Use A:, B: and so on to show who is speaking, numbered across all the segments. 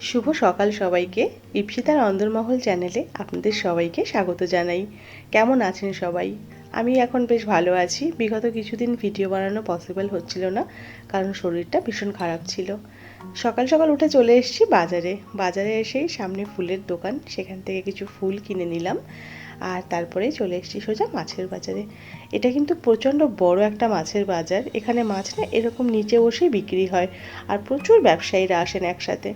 A: শুভ সকাল সবাইকে। ইপসিতার অন্দরমহল চ্যানেলে আপনাদের সবাইকে স্বাগত জানাই। কেমন আছেন সবাই? আমি এখন বেশ ভালো আছি। বিগত কিছুদিন ভিডিও বানানো পসিবল হচ্ছিল না, কারণ শরীরটা ভীষণ খারাপ ছিল। সকাল সকাল উঠে চলে এসেছি বাজারে। বাজারে এসেই সামনে ফুলের দোকান, সেখান থেকে কিছু ফুল কিনে নিলাম আর তারপরেই চলে এসেছি সোজা মাছের বাজারে। এটা কিন্তু প্রচণ্ড বড় একটা মাছের বাজার। এখানে মাছ না এরকম নিচে বসেই বিক্রি হয় আর প্রচুর ব্যবসায়ীরা আসেন একসাথে।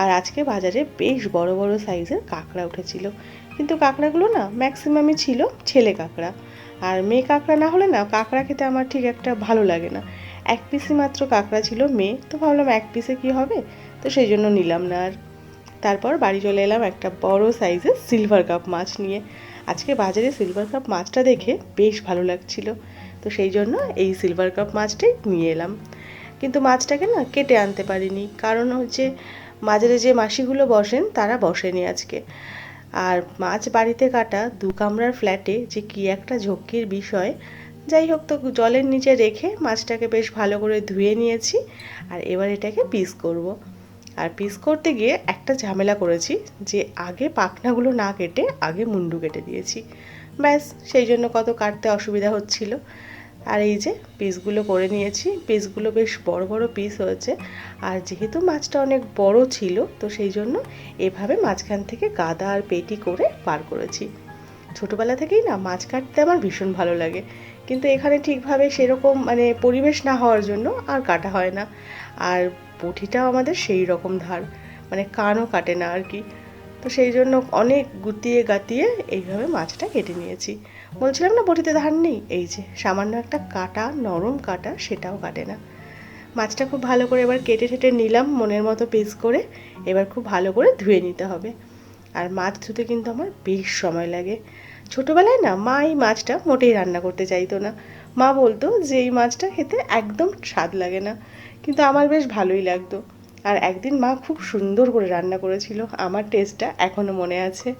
A: আর আজকে বাজারে বেশ বড় বড় সাইজের কাঁকড়া উঠেছিল। কিন্তু কাঁকড়াগুলো না ম্যাক্সিমামই ছিল ছেলে কাঁকড়া। আর মেয়ে কাঁকড়া না হলে না কাঁকড়া খেতে আমার ঠিক একটা ভালো লাগে না। এক পিসই মাত্র কাঁকড়া ছিল মেয়ে, তো ভাবলাম এক পিসে কি হবে? তো সেই জন্য নিলাম না আর। তারপর বাড়ি চলে এলাম একটা বড় সাইজের সিলভার কাপ মাছ নিয়ে। আজকে বাজারে সিলভার কাপ মাছটা দেখে বেশ ভালো লাগছিল। তো সেই জন্য এই সিলভার কাপ মাছটাই নিয়ে এলাম। কিন্তু মাছটাকে না কেটে আনতে পারিনি। কারণ হচ্ছে বাজারে যে মাসিগুলো বসেন, তারা বসেনি আজকে। আর মাছ বাড়িতে কাটা দু কামরার ফ্ল্যাটে যে কি একটা ঝক্কির বিষয়, যাই হোক তো জলের নিচে রেখে মাছটাকে বেশ ভালো করে ধুয়ে নিয়েছি আর এবার এটাকে পিস করব। আর পিস করতে গিয়ে একটা ঝামেলা করেছি যে আগে পাখনাগুলো না কেটে আগে মুন্ডু কেটে দিয়েছি। ব্যাস, সেই জন্য কত কাটতে অসুবিধা হচ্ছিল। আর এই যে পিসগুলো করে নিয়েছি। পিসগুলো বেশ বড় বড় পিস হয়েছে। আর যেহেতু মাছটা অনেক বড় ছিল, তো সেই জন্য এভাবে মাঝখান থেকে গাদা আর পেটি করে পার করেছি। ছোটোবেলা থেকেই না, মাছ কাটতে আমার ভীষণ ভালো লাগে। কিন্তু এখানে ঠিকভাবে সেরকম মানে পরিবেশ না হওয়ার জন্য আর কাটা হয় না। আর পুঁঠিটাও আমাদের সেই রকম ধার। মানে কানও কাটে না আর কি। তো সেই জন্য অনেক গুতিয়ে গাতিয়ে এইভাবে মাছটা কেটে নিয়েছি। বলছিলাম না বটিতে ধান নেই? এই যে, সামান্য একটা কাটা, নরম কাটা, সেটাও কাটে না। মাছটা খুব ভালো করে এবার কেটে ঠেটে নিলাম, মনের মতো পিস করে। এবার খুব ভালো করে ধুয়ে নিতে হবে। আর মাছ ধুতে কিন্তু আমার বেশ সময় লাগে। ছোটোবেলায় না মা এই মাছটা মোটেই রান্না করতে চাইতো না। মা বলতো যে এই মাছটা খেতে একদম স্বাদ লাগে না। কিন্তু আমার বেশ ভালোই লাগতো। আর একদিন মা খুব সুন্দর করে রান্না করেছিল। আমার টেস্টটা এখনও মনে আছে।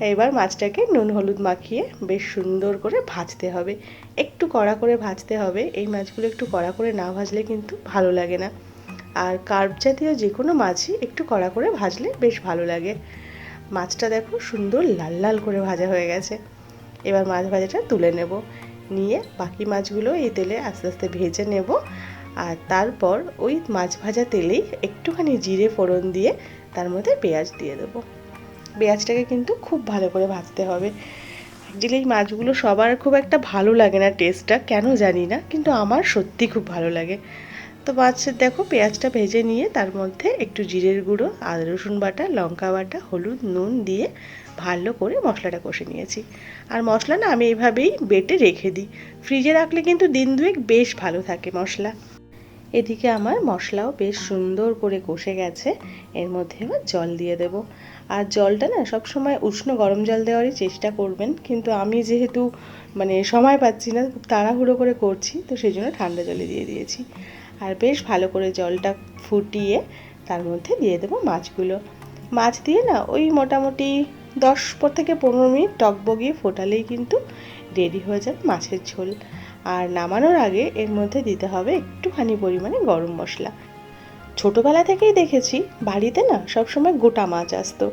A: এবার মাছটাকে নুন হলুদ মাখিয়ে বেশ সুন্দর করে ভাজতে হবে। একটু কড়া করে ভাজতে হবে। এই মাছগুলো একটু কড়া করে না ভাজলে কিন্তু ভালো লাগে না। আর কার্প জাতীয় যে কোনো মাছই একটু কড়া করে ভাজলে বেশ ভালো লাগে। মাছটা দেখো সুন্দর লাল লাল করে ভাজা হয়ে গেছে। এবার মাছ ভাজাটা তুলে নেব। নিয়ে বাকি মাছগুলো এই তেলে আস্তে আস্তে ভেজে নেব। আর তারপর ওই মাছ ভাজা তেলেই একটুখানি জিরে ফোড়ন দিয়ে তার মধ্যে পেঁয়াজ দিয়ে দেবো। পেঁয়াজটাকে কিন্তু খুব ভালো করে ভাজতে হবে। অ্যাকচুয়ালি এই মাছগুলো সবার খুব একটা ভালো লাগে না টেস্টটা, কেন জানি না, কিন্তু আমার সত্যি খুব ভালো লাগে। তো মাছের দেখো, পেঁয়াজটা ভেজে নিয়ে তার মধ্যে একটু জিরের গুঁড়ো, আদা, রসুন বাটা, লঙ্কা বাটা, হলুদ, নুন দিয়ে ভালো করে মশলাটা কষে নিয়েছি। আর মশলা না আমি এইভাবেই বেটে রেখে দিই। ফ্রিজে রাখলে কিন্তু দিন দুয়েক বেশ ভালো থাকে মশলা। এদিকে আমার মশলাও বেশ সুন্দর করে কষে গেছে। এর মধ্যে এবার জল দিয়ে দেব। আর জলটা না সব সময় উষ্ণ গরম জল দেওয়ারই চেষ্টা করবেন। কিন্তু আমি যেহেতু মানে সময় পাচ্ছি না তাড়াহুড়ো করে করছি, তো সেই জন্য ঠান্ডা জলে দিয়ে দিয়েছি। আর বেশ ভালো করে জলটা ফুটিয়ে তার মধ্যে দিয়ে দেবো মাছগুলো। মাছ দিয়ে না ওই মোটামুটি দশ থেকে পনেরো মিনিট টক বগিয়ে ফোটালেই কিন্তু রেডি হয়ে যাবে মাছের ঝোল। আর নামানোর আগে এর মধ্যে দিতে হবে একটুখানি পরিমাণে গরম মশলা। ছোটোবেলা থেকেই দেখেছি, বাড়িতে না সবসময় গোটা মাছ আসতো।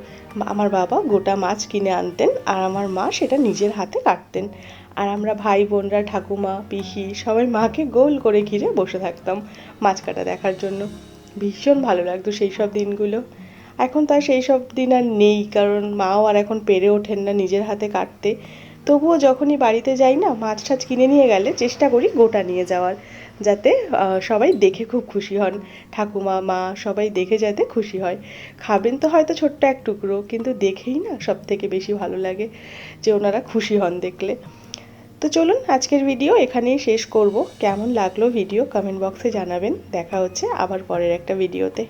A: আমার বাবা গোটা মাছ কিনে আনতেন আর আমার মা সেটা নিজের হাতে কাটতেন। আর আমরা ভাই বোনরা ঠাকুমা, পিসি সবাই মাকে গোল করে ঘিরে বসে থাকতাম মাছ কাটা দেখার জন্য। ভীষণ ভালো লাগতো সেই সব দিনগুলো। এখন তার সেই সব দিন আর নেই, কারণ মাও আর এখন পেরে ওঠেন না নিজের হাতে কাটতে। তবুও যখনই বাড়িতে যাই না মাছ টাছ কিনে নিয়ে গেলে চেষ্টা করি গোটা নিয়ে যাওয়ার, যাতে সবাই দেখে খুব খুশি হন। ঠাকুমা, মা সবাই দেখে যাতে খুশি হয়। খাবেন তো হয়তো ছোট্ট এক টুকরো, কিন্তু দেখেই না সব থেকে বেশি ভালো লাগে যে ওনারা খুশি হন দেখলে। তো চলুন আজকের ভিডিও এখানেই শেষ করব। কেমন লাগল ভিডিও কমেন্ট বক্সে জানাবেন। দেখা হচ্ছে আবার পরের একটা ভিডিওতে।